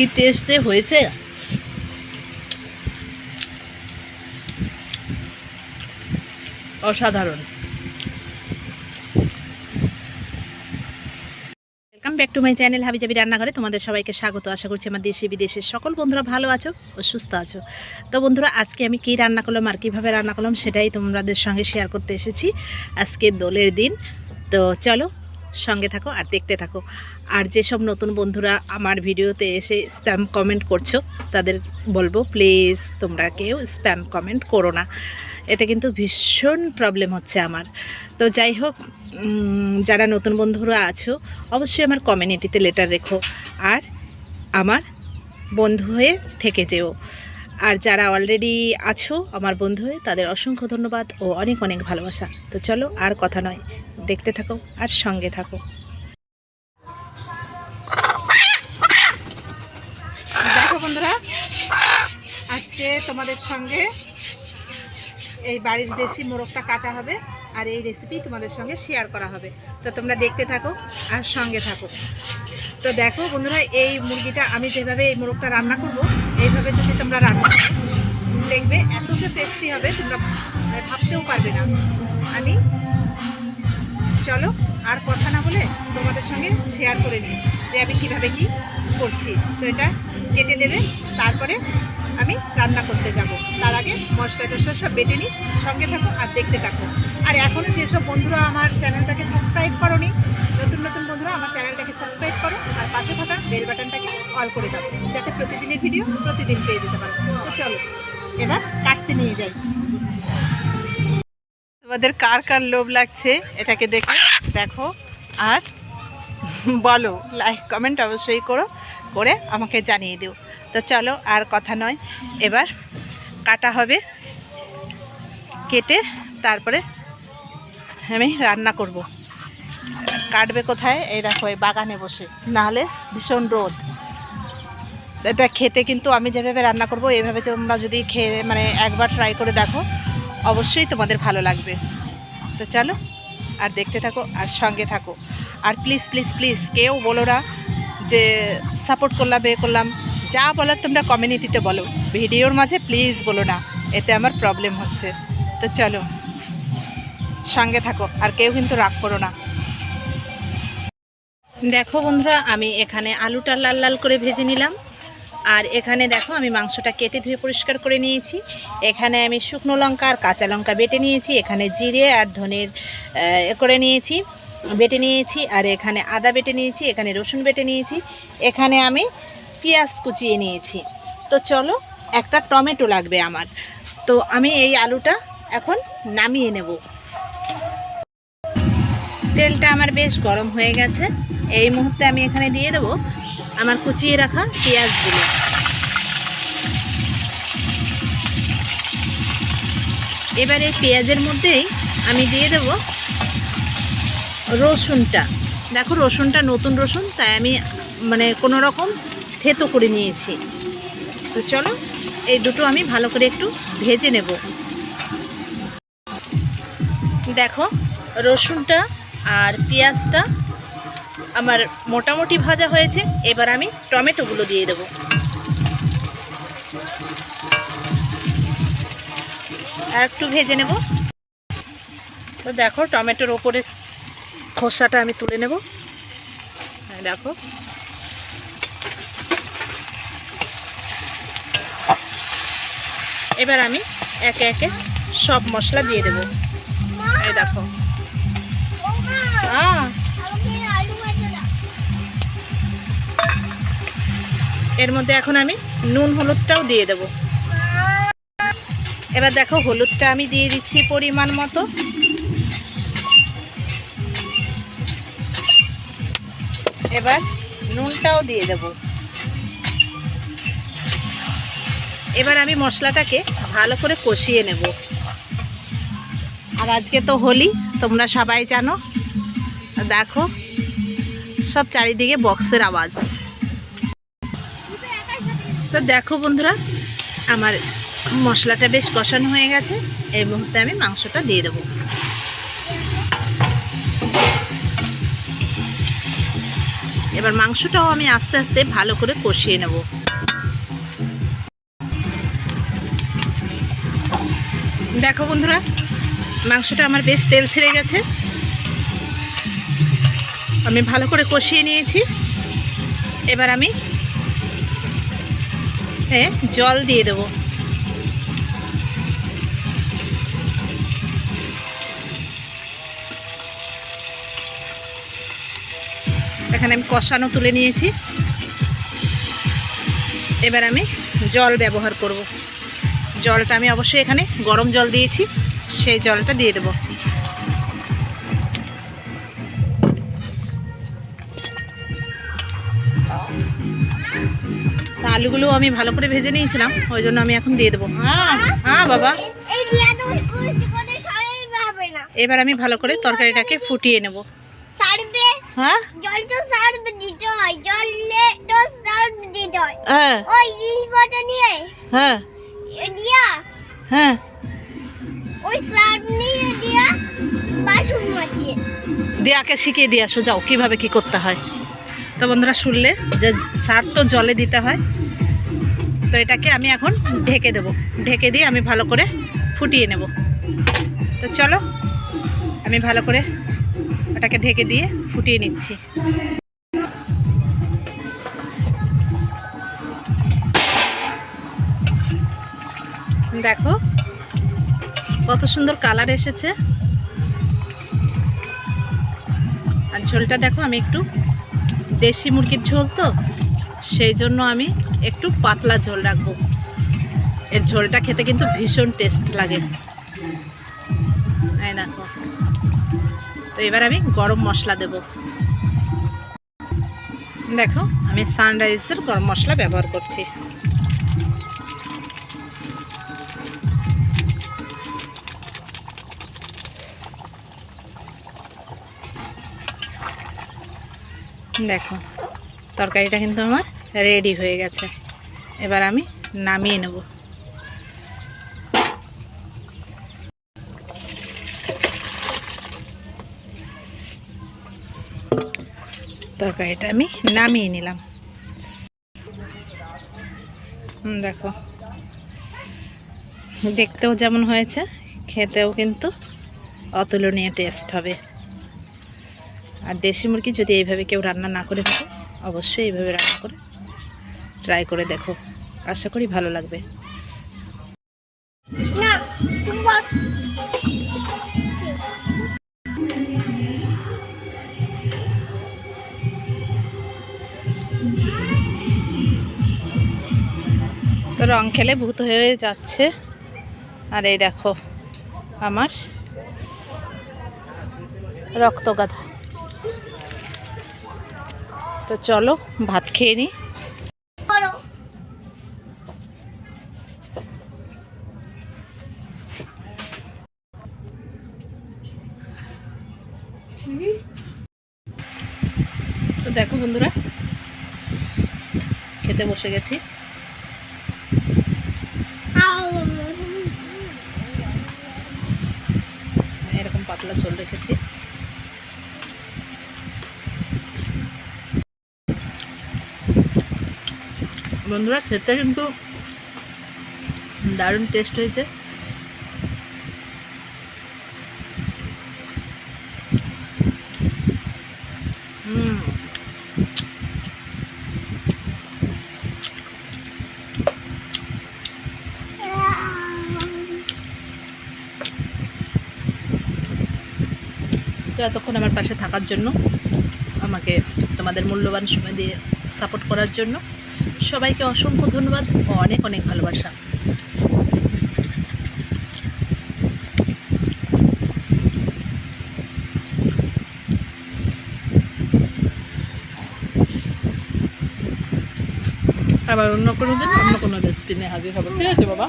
কি টেস্ট যে হয়েছে? অসাধারণ। Welcome back to my channel হাবিজাবি রান্নাঘরে তোমাদের সবাইকে স্বাগত। আশা করছি আমার দেশে বিদেশের সকল বন্ধুরা ভালো আছো ও সুস্থ আছো। তো বন্ধুরা, আজকে আমি কী রান্না করলাম আর কীভাবে রান্না করলাম সেটাই তোমাদের সঙ্গে শেয়ার করতে এসেছি আজকে দোলের দিন। তো চলো সঙ্গে থাকো আর দেখতে থাকো। আর যেসব নতুন বন্ধুরা আমার ভিডিওতে এসে স্প্যাম কমেন্ট করছ, তাদের বলব প্লিজ তোমরা কেউ স্প্যাম কমেন্ট করো না। এতে কিন্তু ভীষণ প্রবলেম হচ্ছে আমার। তো যাই হোক যারা নতুন বন্ধুরা আছো, অবশ্যই আমার কমিউনিটিতে লেটার রেখো। আর আমার বন্ধু হয়ে থেকে যেও। আর যারা অলরেডি আছো, আমার বন্ধু হয়ে, তাদের অসংখ্য ধন্যবাদ ও অনেক অনেক ভালোবাসা। তো চলো, আর কথা নয়। দেখতে থাকো আর সঙ্গে থাকো। দেখো বন্ধুরা, আজকে তোমাদের সঙ্গে এই বাড়ির দেশি মোরগটা কাটা হবে। আর এই রেসিপি তোমাদের সঙ্গে শেয়ার করা হবে। তো তোমরা দেখতে থাকো আর সঙ্গে থাকো। তো দেখো বন্ধুরা, এই মুরগিটা আমি যেভাবে এই মোরগটা রান্না করব, এইভাবে যদি তোমরা রান্না দেখবে এত যে টেস্টি হবে, তোমরা মানে ভাবতেও পারবে না। আমি, চলো, আর কথা না বলে তোমাদের সঙ্গে শেয়ার করে নিই যে আমি কীভাবে কি করছি। তো এটা কেটে দেবে, তারপরে আমি রান্না করতে যাব। তার আগে মশলা টশলা সব বেটে নিই, সঙ্গে থাকো আর দেখতে থাকো। আর এখনও যেসব বন্ধুরা আমার চ্যানেলটাকে সাবস্ক্রাইব করোনি, নতুন নতুন বন্ধুরা আমার চ্যানেলটাকে সাবস্ক্রাইব করো আর পাশে থাকা বেল বাটনটাকে অল করে দাও, যাতে প্রতিদিনের ভিডিও প্রতিদিন পেয়ে যেতে পারো। তো চলো, এবার কাটতে নিয়ে যাই। তোমাদের কার কার লোভ লাগছে এটাকে দেখে? দেখো আর বলো লাইক কমেন্ট অবশ্যই করো। করে আমাকে জানিয়ে দিও। তো চলো, আর কথা নয়। এবার কাটা হবে, কেটে তারপরে আমি রান্না করব। কাটবে কোথায়? এই দেখো, এই বাগানে বসে। নাহলে ভীষণ রোদ। এটা খেতে কিন্তু আমি যেভাবে রান্না করব এইভাবে তোমরা যদি খেয়ে মানে একবার ট্রাই করে দেখো, অবশ্যই তোমাদের ভালো লাগবে। তো চলো, আর দেখতে থাকো, আর সঙ্গে থাকো। আর প্লিজ প্লিজ প্লিজ কেউ বলো না যে সাপোর্ট করলাম, এ করলাম, যা বলার তোমরা কমিউনিটিতে বলো। ভিডিওর মাঝে প্লিজ বলো না, এতে আমার প্রবলেম হচ্ছে। তো চলো, সঙ্গে থাকো, আর কেউ কিন্তু রাগ করো না। দেখো বন্ধুরা, আমি এখানে আলুটা লাল লাল করে ভেজে নিলাম। আর এখানে দেখো, আমি মাংসটা কেটে ধুয়ে পরিষ্কার করে নিয়েছি। এখানে আমি শুকনো লঙ্কা আর কাঁচা লঙ্কা বেটে নিয়েছি। এখানে জিরে আর ধনের করে নিয়েছি। বেটে নিয়েছি, আর এখানে আদা বেটে নিয়েছি, এখানে রসুন বেটে নিয়েছি, এখানে আমি পেঁয়াজ কুচিয়ে নিয়েছি। তো চলো, একটা টমেটো লাগবে আমার। তো আমি এই আলুটা এখন নামিয়ে নেব। তেলটা আমার বেশ গরম হয়ে গেছে। এই মুহূর্তে আমি এখানে দিয়ে দেবো আমার কুচিয়ে রাখা পেঁয়াজগুলো। এবারে পেঁয়াজের মধ্যেই আমি দিয়ে দেব রসুনটা। দেখো, রসুনটা নতুন রসুন, তাই আমি মানে কোনো রকম থেতো করে নিয়েছি। তো চলো, এই দুটো আমি ভালো করে একটু ভেজে নেব। দেখো, রসুনটা আর পেঁয়াজটা আমার মোটামুটি ভাজা হয়েছে। এবার আমি টমেটোগুলো দিয়ে দেবো। আর একটু ভেজে নেব। তো দেখো, টমেটোর ওপরে খোসাটা আমি তুলে নেব। দেখো। এবার আমি একে একে সব মশলা দিয়ে দেবো। দেখো। এর মধ্যে এখন আমি নুন, হলুদটাও দিয়ে দেব। এবার দেখো, হলুদটা আমি দিয়ে দিচ্ছি পরিমাণ মতো। এবার নুনটাও দিয়ে দেব। এবার আমি মশলাটাকে ভালো করে কষিয়ে নেব। আর আজকে তো হোলি, তোমরা সবাই জানো। দেখো, সব চারিদিকে বক্সের আওয়াজ। তো দেখো বন্ধুরা, আমার মশলাটা বেশ কষানো হয়ে গেছে এই মুহূর্তে আমি মাংসটা দিয়ে দেবো। এবার মাংসটাও আমি আস্তে আস্তে ভালো করে কষিয়ে নেব। দেখো বন্ধুরা, মাংসটা আমার বেশ তেল ছেড়ে গেছে। আমি ভালো করে কষিয়ে নিয়েছি। এবার আমি জল দিয়ে দেবো। এখানে আমি কষানো তুলে নিয়েছি। এবার আমি জল ব্যবহার করব। জলটা আমি অবশ্যই এখানে গরম জল দিয়েছি সেই জলটা দিয়ে দেবো। আলুগুলো আমি ভালো করে ভেজে নিয়েছিলাম ওই জন্য আমি এখন দিয়ে দেবো। হ্যাঁ হ্যাঁ বাবা। এবার আমি ভালো করে তরকারিটাকে ফুটিয়ে নেব। হ্যাঁ? জল তো সারবে দিতে হয় জলে তো সারবে দিতে হয়। হ্যাঁ। ওই জিনিসপত্র নিয়ে হ্যাঁ। দিয়া হ্যাঁ। ওই সার্ফ নিয়ে দিয়া বাসন মাছিয়ে দিয়াকে শিখিয়ে দিয়ে আসো যাও কীভাবে কি করতে হয়। তো বন্ধুরা শুনলে যে সার তো জলে দিতে হয় তো এটাকে আমি এখন ঢেকে দেব। ঢেকে দিয়ে আমি ভালো করে ফুটিয়ে নেব। তো চলো আমি ভালো করে ওটাকে ঢেকে দিয়ে ফুটিয়ে নিচ্ছি। দেখো, কত সুন্দর কালার এসেছে। আর ঝোলটা দেখো, আমি একটু দেশি মুরগির ঝোল তো, সেই জন্য আমি একটু পাতলা ঝোল রাখব। এর ঝোলটা খেতে কিন্তু ভীষণ টেস্ট লাগে। তাই দেখো তো এবার আমি গরম মশলা দেব। দেখো, আমি সানরাইজের গরম মশলা ব্যবহার করছি। দেখো, তরকারিটা কিন্তু আমার রেডি হয়ে গেছে। এবার আমি নামিয়ে নেব। তরকারিটা আমি নামিয়ে নিলাম। দেখো। দেখতেও যেমন হয়েছে, খেতেও কিন্তু অতুলনীয় টেস্ট হবে। আর দেশি মুরগি যদি এইভাবে কেউ রান্না না করে থাকে, অবশ্যই এইভাবে রান্না করে ট্রাই করে দেখো। আশা করি ভালো লাগবে। রং খেলে ভূত হয়ে যাচ্ছে। আর এই দেখো, আমার রক্ত রক্তগাধা তো চলো, ভাত খেয়ে নিই তো দেখো বন্ধুরা, খেতে বসে গেছি। পাতলা ঝোল রেখেছি। বন্ধুরা খেতে কিন্তু দারুণ টেস্ট হয়েছে। তো এতক্ষণ আমার পাশে থাকার জন্য আমাকে তোমাদের মূল্যবান সময় দিয়ে সাপোর্ট করার জন্য সবাইকে অসংখ্য ধন্যবাদ ও অনেক অনেক ভালোবাসা। আবার অন্য কোনো দিন অন্য কোনো রেসিপি নিয়ে হাজির হব। ঠিক আছে বাবা?